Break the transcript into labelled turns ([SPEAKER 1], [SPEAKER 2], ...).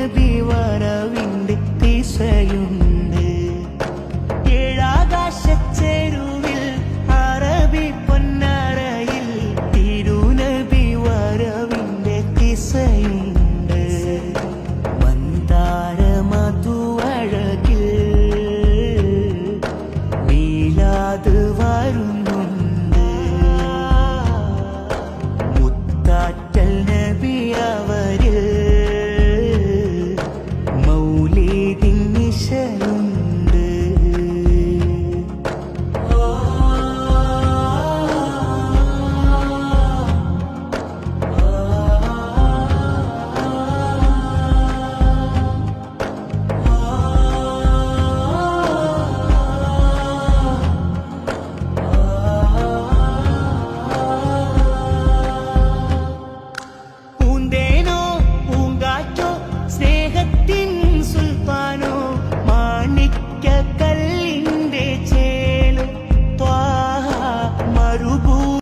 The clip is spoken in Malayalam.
[SPEAKER 1] നബി വരവിന്റെ ദിശയുണ്ട്